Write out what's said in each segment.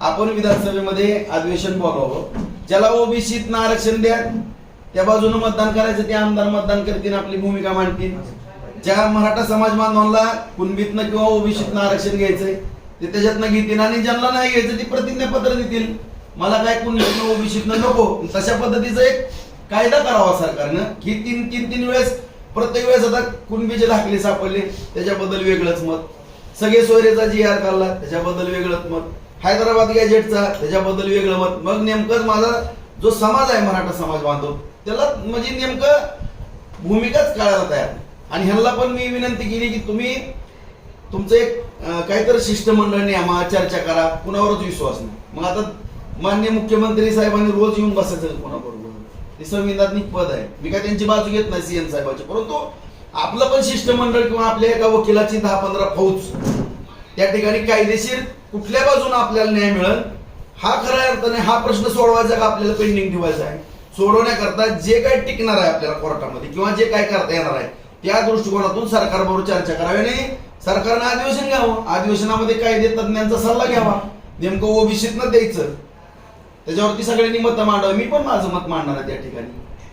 आपण विधानसभेमध्ये अधिवेशन बोलावं. ज्याला ओबीसीत आरक्षण द्या त्या बाजूने मतदान करायचं ते आमदार मतदान करतील आपली भूमिका मांडतील. ज्या मराठा समाज बांधवांना कुणबीतनं किंवा ओबीसीतनं आरक्षण घ्यायचंय ते त्याच्यातनं घेतील आणि ज्यांना नाही घ्यायचं ते प्रतिज्ञापत्र देतील. मला काय कुणबीतनं ओबीसीतनं नको. तशा पद्धतीचा एक कायदा करावा सरकारनं. ही तीन तीन तीन वेळेस प्रत्येक वेळेस आता कुणबीचे दाखले सापडले त्याच्याबद्दल वेगळंच मत. सगळे सोयरेचा जी आर काढला त्याच्याबद्दल वेगळंच मत. हैदराबाद गॅजेटचा त्याच्याबद्दल वेगळं मत. मग नेमकंच माझा जो समाज आहे मराठा समाज बांधव त्याला म्हणजे नेमकं भूमिकाच काढायला तयार आणि ह्यांना पण मी विनंती केली की तुम्ही तुमचं एक काहीतरी शिष्टमंडळ न्यामा चर्चा करा कुणावरच विश्वास नाही. मग आता मान्य मुख्यमंत्री साहेबांनी रोज येऊन बसायचं कोणाबरोबर? ते संविधानिक पद आहे. मी काय त्यांची बाजू घेत नाही सीएम साहेबाची. परंतु आपलं पण शिष्टमंडळ किंवा आपल्या एका वकिलाची दहा पंधरा फौज त्या ठिकाणी कायदेशीर कुठल्या बाजूने आपल्याला न्याय मिळेल? हा खऱ्या अर्थाने हा प्रश्न सोडवायचा का आपल्याला पेंडिंग ठेवायचा आहे? सोडवण्याकरता जे काही टिकणार आहे आपल्याला कोर्टामध्ये किंवा जे काय करता येणार आहे त्या दृष्टिकोनातून सरकारबरोबर चर्चा करावी आणि सरकारनं अधिवेशन घ्यावं. अधिवेशनामध्ये कायदे तज्ज्ञांचा सल्ला घ्यावा. नेमकं ओबीसीतनं द्यायचं. त्याच्यावरती सगळ्यांनी मत मांडावं. मी पण माझं मत मांडणार आहे त्या ठिकाणी.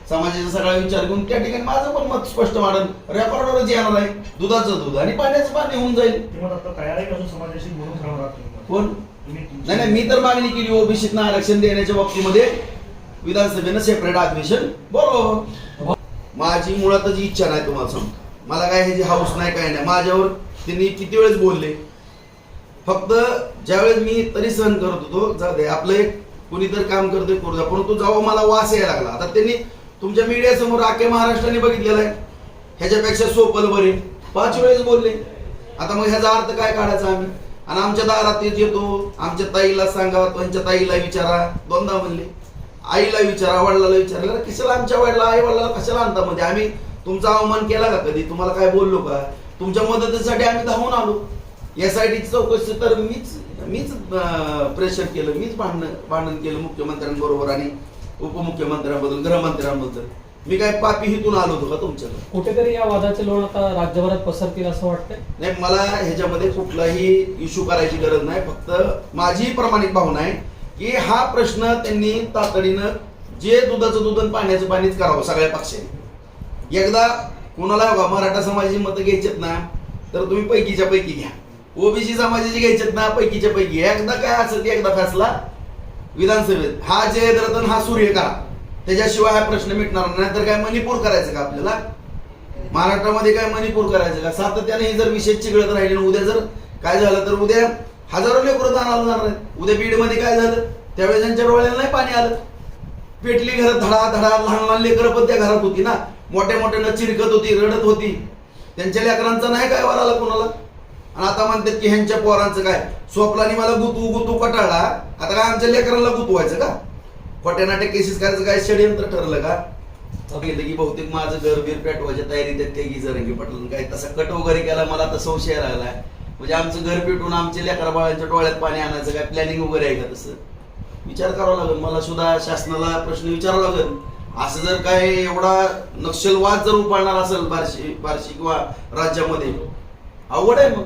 समाजाचा सगळा विचार करून त्या ठिकाणी माझं पण मत स्पष्ट मांडन. रेकॉर्डवरच येणार आहे दुधाचं दूध आणि पाण्याचं पाणी होऊन जाईल? कोण? नाही नाही मी तर मागणी केली ओबीसीतनं आरक्षण देण्याच्या बाबतीमध्ये. विधानसभेनं सेपरेट अधिवेशन बरोबर. माझी मुळातच इच्छा नाही तुम्हाला सांगतो. मला काय ह्याची हाऊस नाही काय नाही माझ्यावर त्यांनी किती वेळेस बोलले. फक्त ज्यावेळेस मी तरी सहन करत होतो जाऊ दे आपलं एक कोणीतरी काम करतोय करू द्या परंतु जेव्हा मला वास यायला लागला आता त्यांनी तुमच्या मीडिया समोर अख्ख्या महाराष्ट्राने बघितलेलं आहे. ह्याच्यापेक्षा सोपल बरे. पाच वेळेस बोलले. आता मग ह्याचा अर्थ काय काढायचा आम्ही? आणि आमच्या दारात येतो आमच्या ताईला सांगा त्यांच्या ताईला विचारा. दोनदा म्हणले. आईला विचारा वडिलाला विचारलं कशाला आमच्या वडिला आई वडिलाला कशाला आणता? म्हणजे आम्ही तुमचा अवमान केला का कधी? तुम्हाला काय बोललो का? तुमच्या मदतीसाठी आम्ही धावून आलो. यासाठी चौकशी तर मीच मीच प्रेशर केलं. मीच भांडण भांडण केलं मुख्यमंत्र्यांबरोबर आणि उपमुख्यमंत्र्यांबद्दल गृहमंत्र्यांबद्दल मी काय पापी हितून आलो होतो का तुमच्याकडे? कुठेतरी या वादाचे लोण आता राज्यभरात पसरतील असं वाटतंय? नाही मला ह्याच्यामध्ये कुठलाही इश्यू करायची गरज नाही. फक्त माझी प्रामाणिक भावना आहे की हा प्रश्न त्यांनी तातडीनं जे दुधाचं दूध आणि पाण्याचं पाणीच करावं सगळ्या पक्षाने. एकदा कोणाला मराठा समाजाची मतं घ्यायचेत ना तर तुम्ही पैकीच्या पैकी घ्या. ओबीसी समाजाची घ्यायचेत ना पैकीच्या पैकी. एकदा काय असेल एकदा फैसला विधानसभेत. हा जयद रतन हा सूर्य का? त्याच्याशिवाय हा प्रश्न मिटणार नाही. तर काय मणिपूर करायचं का आपल्याला? महाराष्ट्रामध्ये काय मणिपूर करायचं का? सातत्याने हे जर विषय चिघळत राहिले आणि उद्या जर काय झालं तर उद्या हजारो लेकरं जाणार जाणार आहेत. उद्या बीडमध्ये काय झालं? त्यावेळेस त्यांच्या डोळ्याला नाही पाणी आलं. पेटली घरात धडा धडा लहान लहान लेकरं पण त्या घरात होती ना. मोठ्या मोठ्यानं चिरकत होती रडत होती. त्यांच्या लेकरांचा नाही काय वर आला कोणाला? आणि आता म्हणतात की ह्यांच्या पोरांचं काय? स्वप्नाने मला गुतू गुतू कटाळला आता काय आमच्या लेकरांना गुतवायचं का? खोट्या नाट्या केसेस करायचं काय? षडयंत्र ठरलं का? बघितलं की बहुतेक माझं घर बीर पेटवायच्या तयारीत आहेत काही जरंगी पटलं काय? तसा कट वगैरे केला मला आता संशय लागलाय म्हणजे आमचं घर पेटून आमच्या लेकरा बाळांच्या डोळ्यात पाणी आणायचं काय? प्लॅनिंग वगैरे आहे का तसं? विचार करावा लागेल. मला सुद्धा शासनाला प्रश्न विचारावा लागेल. असं जर काय एवढा नक्षलवाद जर उपाळणार असेल बार्शी बार्शी किंवा राज्यामध्ये अवघड आहे मग.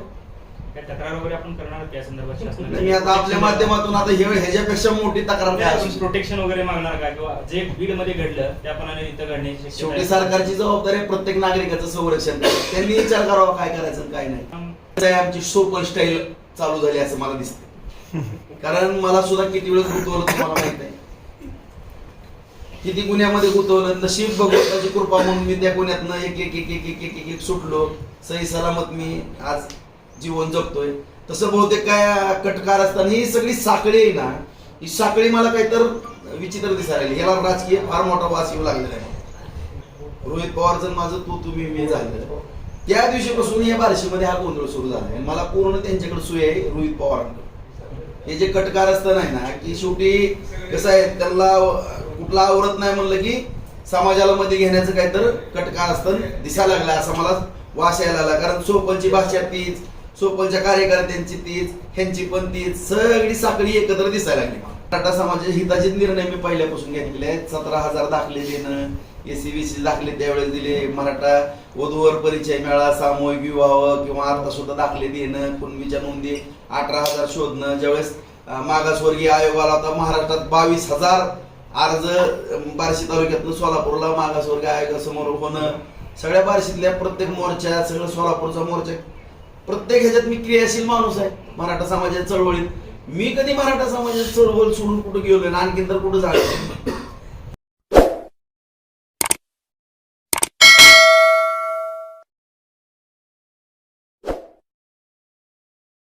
काय तक्रार वगैरे आपण करणार संदर्भात शासनाला? आता आपल्या माध्यमातून आता हे ह्याच्यापेक्षा मोठी तक्रार काय? प्रोटेक्शन वगैरे मागणार का किंवा जे बीडमध्ये घडलं त्याप्रमाणे इथं घडण्याची शक्यता शेवटी आहे. सरकारची जबाबदारी आहे प्रत्येक नागरिकाचं संरक्षण. त्यांनी विचार करावा काय करायचं आणि काय नाही आमची सोपल स्टाईल चालू झाली असं मला दिसतं कारण मला सुद्धा किती वेळ गुंतवलं तुम्हाला माहीत आहे किती गुन्ह्यामध्ये गुंतवलं नशीब भगवंताची कृपा म्हणून मी त्या गुन्ह्यातनं एक एक एक एक एक एक एक एक सुटलो सही सलामत मी आज जीवन जगतोय. तसं बहुतेक काय कटकार असताना ही सगळी साखळी आहे ना ही साखळी मला काहीतर विचित्र दिसायला याला राजकीय फार मोठा वास येऊ लागलेला आहे. रोहित पवार जर माझं तू तुम्ही मी झालं. त्या दिवशीपासून या बारशीमध्ये हा गोंधळ सुरू झाला आहे. मला पूर्ण त्यांच्याकडे सुय आहे रोहित पवारांकडे. हे जे कटकार असतं नाही ना की शेवटी कसं आहे त्यांना कुठला आवरत नाही म्हणलं की समाजाला मध्ये घेण्याचं काहीतर कटकार असतं दिसायला लागलं असं मला वास यायला लागला. कारण सोपलची भाषा तीच सोपलच्या कार्यकर्त्यांची तीच ह्यांची पण तीच सगळी साखळी एकत्र दिसायला लागली मराठा समाजाच्या हिताचे निर्णय मी पहिल्यापासून घेतलेले आहेत. सतरा हजार दाखले देणं एसीबीसी दाखले त्यावेळेस दिले मराठा वधूवर परिचय मेळा सामूहिक विवाह किंवा आता सुद्धा दाखले देणं कुणबीच्या नोंदी अठरा हजार शोधणं. ज्यावेळेस मागासवर्गीय आयोगाला आता महाराष्ट्रात बावीस हजार अर्ज बार्शी तालुक्यातनं सोलापूरला मागासवर्गीय आयोगासमोर होणं. सगळ्या बार्शीतल्या प्रत्येक मोर्चा सगळं सोलापूरचा मोर्चा प्रत्येक ह्याच्यात मी क्रियाशील माणूस आहे. मराठा समाजाच्या चळवळीत. मी कधी मराठा समाजाची चळवळ सोडून कुठं गेलो आणखी आणखीन तर कुठं झालं